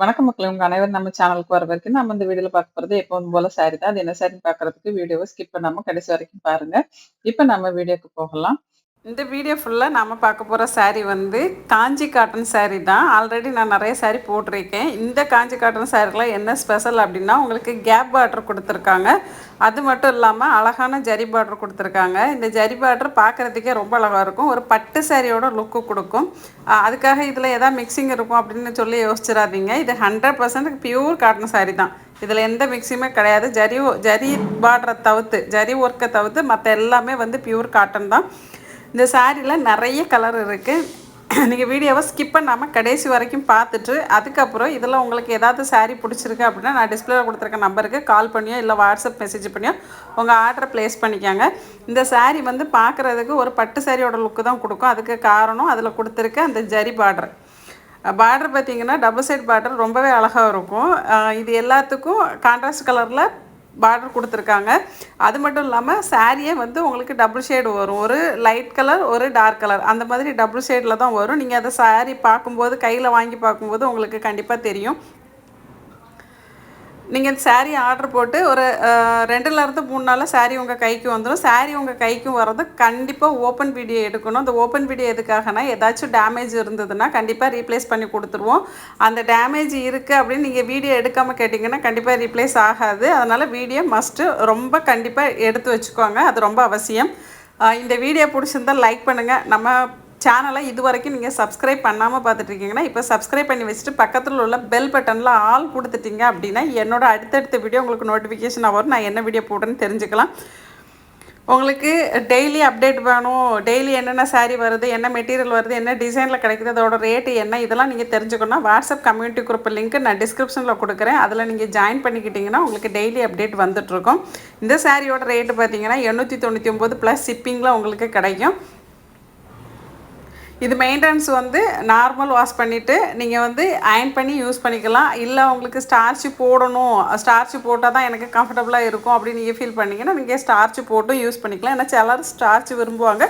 வணக்கம் மக்களே. உங்க அனைவரும் நம்ம சேனலுக்கு வர வரைக்கும் நம்ம இந்த வீடியோல பார்க்க போறது எப்பவும் போல சாரி தான். அது என்ன சாரின்னு பாக்குறதுக்கு வீடியோவை ஸ்கிப் பண்ணாம கடைசி வரைக்கும் பாருங்க. இப்ப நம்ம வீடியோக்கு போகலாம். இந்த வீடியோ ஃபுல்லாக நாம் பார்க்க போகிற சாரீ வந்து காஞ்சி காட்டன் சாரீ தான். ஆல்ரெடி நான் நிறைய saree போட்டிருக்கேன். இந்த காஞ்சி காட்டன் சாரீலாம் என்ன ஸ்பெஷல் அப்படின்னா உங்களுக்கு கேப் பார்டர் கொடுத்துருக்காங்க. அது மட்டும் இல்லாமல் அழகான ஜரி பார்டர் கொடுத்துருக்காங்க. இந்த ஜரி பார்டர் பார்க்குறதுக்கே ரொம்ப அழகாக இருக்கும். ஒரு பட்டு சாரியோட லுக்கு கொடுக்கும். அதுக்காக இதில் எதாவது மிக்சிங் இருக்கும் அப்படின்னு சொல்லி யோசிச்சிடாதீங்க. இது hundred percent pure cotton sari தான். இதில் எந்த மிக்ஸியுமே கிடையாது. ஜரி ஜரி பார்டரை தவிர்த்து ஜரி ஒர்க்கை தவிர்த்து மற்ற எல்லாமே வந்து பியூர் காட்டன் தான். இந்த சாரியில் நிறைய கலர் இருக்குது நீங்கள் வீடியோவை ஸ்கிப் பண்ணாமல் கடைசி வரைக்கும் பார்த்துட்டு அதுக்கப்புறம் இதில் உங்களுக்கு ஏதாவது சாரீ பிடிச்சிருக்கு அப்படின்னா நான் டிஸ்பிளேல கொடுத்துருக்க நம்பருக்கு கால் பண்ணியோ இல்லை வாட்ஸ்அப் மெசேஜ் பண்ணியோ உங்கள் ஆர்டரை ப்ளேஸ் பண்ணிக்கோங்க. இந்த சாரீ வந்து பார்க்குறதுக்கு ஒரு பட்டு சாரியோட லுக்கு தான் கொடுக்கும். அதுக்கு காரணம் அதில் கொடுத்துருக்க அந்த ஜரி பார்டர் பார்டர் பார்த்தீங்கன்னா டபுள் சைட் பார்டர் ரொம்பவே அழகாக இருக்கும். இது எல்லாத்துக்கும் கான்ட்ராஸ்ட் கலரில் பார்டர் கொடுத்துருக்காங்க. அது மட்டும் இல்லாமல் சாரியே வந்து உங்களுக்கு டபுள் ஷேடு வரும். ஒரு லைட் கலர் ஒரு டார்க் கலர் அந்த மாதிரி டபுள் ஷேடில் தான் வரும். நீங்கள் அதை சாரி பார்க்கும்போது கையில் வாங்கி பார்க்கும்போது உங்களுக்கு கண்டிப்பாக தெரியும். நீங்கள் இந்த ஆர்டர் போட்டு ஒரு ரெண்டுலேருந்து மூணு நாளில் சாரீ உங்கள் கைக்கு வந்துடும் சாரீ உங்கள் கைக்கு வர்றது கண்டிப்பாக ஓப்பன் வீடியோ எடுக்கணும். அந்த ஓப்பன் வீடியோ எதுக்காகனா ஏதாச்சும் டேமேஜ் இருந்ததுன்னா கண்டிப்பாக ரீப்ளேஸ் பண்ணி கொடுத்துருவோம். அந்த டேமேஜ் இருக்குது அப்படின்னு நீங்கள் வீடியோ எடுக்காமல் கேட்டிங்கன்னா கண்டிப்பாக ரீப்ளேஸ் ஆகாது. அதனால் வீடியோ மஸ்ட்டு ரொம்ப கண்டிப்பாக எடுத்து வச்சுக்கோங்க. அது ரொம்ப அவசியம். இந்த வீடியோ பிடிச்சிருந்தா லைக் பண்ணுங்கள் நம்ம சேனலை இது வரைக்கும் நீங்கள் சப்ஸ்கிரைப் பண்ணாமல் பார்த்துட்ருக்கீங்கன்னா இப்போ சப்ஸ்கிரைப் பண்ணி வச்சுட்டு பக்கத்தில் உள்ள பெல் பட்டனில் ஆல் கொடுத்துட்டீங்க அப்படின்னா என்னோட அடுத்தடுத்த வீடியோ உங்களுக்கு நோட்டிஃபிகேஷன் வரும். நான் என்ன வீடியோ போடுறேன்னு தெரிஞ்சுக்கலாம். உங்களுக்கு டெய்லி அப்டேட் வேணும். டெய்லி என்னென்ன சாரீ வருது என்ன மெட்டீரியல் வருது என்ன டிசைனில் கிடைக்குது அதோட ரேட்டு என்ன இதெல்லாம் நீங்கள் தெரிஞ்சுக்கணும்னா வாட்ஸ்அப் கம்யூனிட்டி குரூப் லிங்க் நான் டிஸ்கிரிப்ஷனில் கொடுக்குறேன். அதில் நீங்கள் ஜாயின் பண்ணிக்கிட்டிங்கன்னா உங்களுக்கு டெய்லி அப்டேட் வந்துட்ருக்கும் இந்த சாரியோட ரேட்டு பார்த்தீங்கன்னா எண்ணூற்றி தொண்ணூற்றி ஒம்பது ப்ளஸ் ஷிப்பிங்கில் உங்களுக்கு கிடைக்கும். இது மெயின்டெனன்ஸ் வந்து நார்மல் வாஷ் பண்ணிவிட்டு நீங்கள் வந்து அயன் பண்ணி யூஸ் பண்ணிக்கலாம். இல்லை உங்களுக்கு ஸ்டார்ச்சு போடணும். ஸ்டார்ச்சு போட்டால் தான் எனக்கு கம்ஃபர்டபுளாக இருக்கும் அப்படின்னு நீங்கள் ஃபீல் பண்ணிங்கன்னா நீங்கள் ஸ்டார்ச்சு போட்டும் யூஸ் பண்ணிக்கலாம். ஏன்னா சிலர் ஸ்டார்ச்சு விரும்புவாங்க.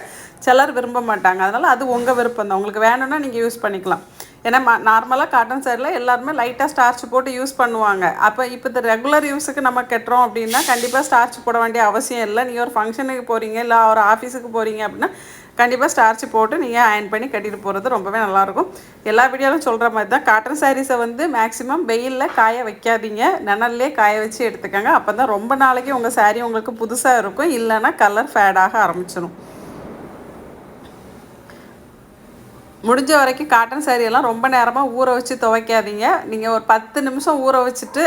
சிலர் விரும்ப மாட்டாங்க. அதனால் அது உங்கள் விருப்பம் தான். உங்களுக்கு வேணும்னா நீங்கள் யூஸ் பண்ணிக்கலாம். ஏன்னா நார்மலாக காட்டன் சேரில் எல்லாருமே லைட்டாக ஸ்டார்ச் போட்டு யூஸ் பண்ணுவாங்க. அப்போ இப்போ இந்த ரெகுலர் யூஸுக்கு நம்ம கட்டுறோம் அப்படின்னா கண்டிப்பாக ஸ்டார்ச் போட வேண்டிய அவசியம் இல்லை. நீங்கள் ஒரு ஃபங்க்ஷனுக்கு போகிறீங்க இல்லை ஒரு ஆஃபீஸுக்கு போகிறீங்க அப்படின்னா கண்டிப்பாக ஸ்டார்ச் போட்டு நீங்கள் அயன் பண்ணி கட்டிட்டு போகிறது ரொம்பவே நல்லாயிருக்கும். எல்லா வீடியோலும் சொல்கிற மாதிரி தான் காட்டன் சாரீஸை வந்து மேக்ஸிமம் வெயிலில் காய வைக்காதீங்க. நிழல்லே காய வச்சு எடுத்துக்கோங்க. அப்போ தான் ரொம்ப நாளைக்கு உங்கள் சாரீ உங்களுக்கு புதுசாக இருக்கும். இல்லைன்னா கலர் ஃபேடாக ஆரம்பிச்சிடும் முடிஞ்ச வரைக்கும் காட்டன் சாரியெல்லாம் ரொம்ப நேரமாக ஊற வச்சு துவைக்காதீங்க. நீங்கள் ஒரு பத்து நிமிஷம் ஊற வச்சுட்டு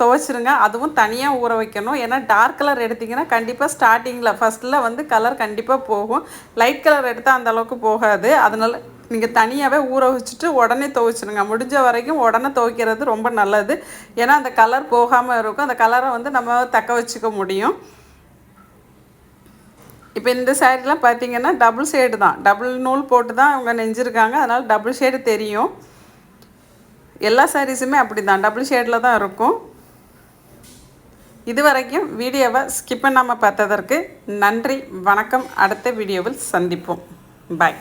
துவைச்சிருங்க. அதுவும் தனியாக ஊற வைக்கணும். ஏன்னா டார்க் கலர் எடுத்திங்கன்னா கண்டிப்பாக ஸ்டார்டிங்கில் ஃபஸ்ட்டில் வந்து கலர் கண்டிப்பாக போகும். லைட் கலர் எடுத்தால் அந்த அளவுக்கு போகாது. அதனால் நீங்கள் தனியாகவே ஊற வச்சுட்டு உடனே துவைச்சிருங்க. முடிஞ்ச வரைக்கும் உடனே துவைக்கிறது ரொம்ப நல்லது. ஏன்னா அந்த கலர் போகாமல் இருக்கும். அந்த கலரை வந்து நம்ம தக்க வச்சுக்க முடியும். இப்போ இந்த சாரீலாம் பார்த்தீங்கன்னா டபுள் ஷேடு தான். டபுள் நூல் போட்டு தான் அவங்க நெஞ்சிருக்காங்க. அதனால் டபுள் ஷேடு தெரியும். எல்லா சாரீஸுமே அப்படி தான் டபுள் ஷேடில் தான் இருக்கும். இது வரைக்கும் வீடியோவை ஸ்கிப் பண்ணாமல் பார்த்ததற்கு நன்றி. வணக்கம். அடுத்த வீடியோவில் சந்திப்போம். பாய்